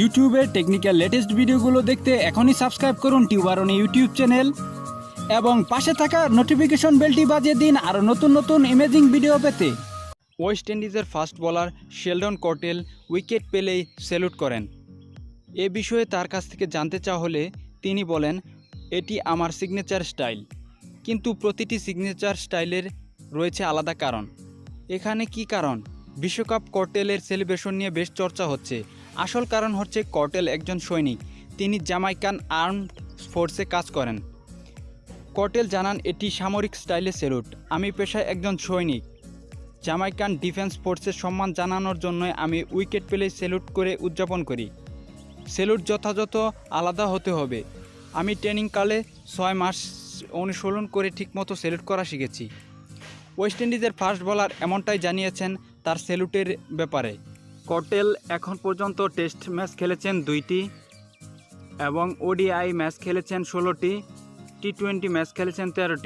ইউটিউবের technical latest ভিডিওগুলো দেখতে এখনই সাবস্ক্রাইব করুন টিউবারনি ইউটিউব চ্যানেল এবং পাশে থাকা নোটিফিকেশন বেলটি বাজিয়ে দিন আরও নতুন নতুন ইমেজিং ভিডিও পেতে। ওয়েস্ট ইন্ডিজের fast bowler Sheldon Cottrell wicket পেলেই স্যালুট করেন। এ বিষয়ে তার কাছ থেকে জানতে চাওয়া হলে তিনি বলেন, এটি আমার সিগনেচার স্টাইল কিন্তু প্রতিটি সিগনেচার স্টাইলের রয়েছে আলাদা কারণ। এখানে কি কারণ? বিশ্বকাপ কর্টেলের সেলিব্রেশন নিয়ে বেশ চর্চা হচ্ছে। আসল কারণ হচ্ছে কর্টেল একজন সৈনিক। তিনি জামাইকান আর্মড ফোর্সে কাজ করেন। কর্টেল জানান, এটি সামরিক স্টাইলে সেলুট। আমি পেশায় একজন সৈনিক। জামাইকান ডিফেন্স ফোর্সের সম্মান জানানোর জন্য আমি উইকেট পেলে সেলুট করে উদযাপন করি। সেলুট যথাযথ আলাদা হতে হবে। আমি ট্রেনিংকালে ছয় মাস অনুশীলন করে ঠিকমতো সেলুট করা শিখেছি। ওয়েস্ট ইন্ডিজের ফার্স্ট বোলার এমনটাই জানিয়েছেন তার সেলুটের ব্যাপারে। কটেল এখন পর্যন্ত টেস্ট ম্যাচ খেলেছেন দুইটি এবং ওডিআই ম্যাচ খেলেছেন ষোলোটি, টি টোয়েন্টি ম্যাচ খেলেছেন তেরোটি।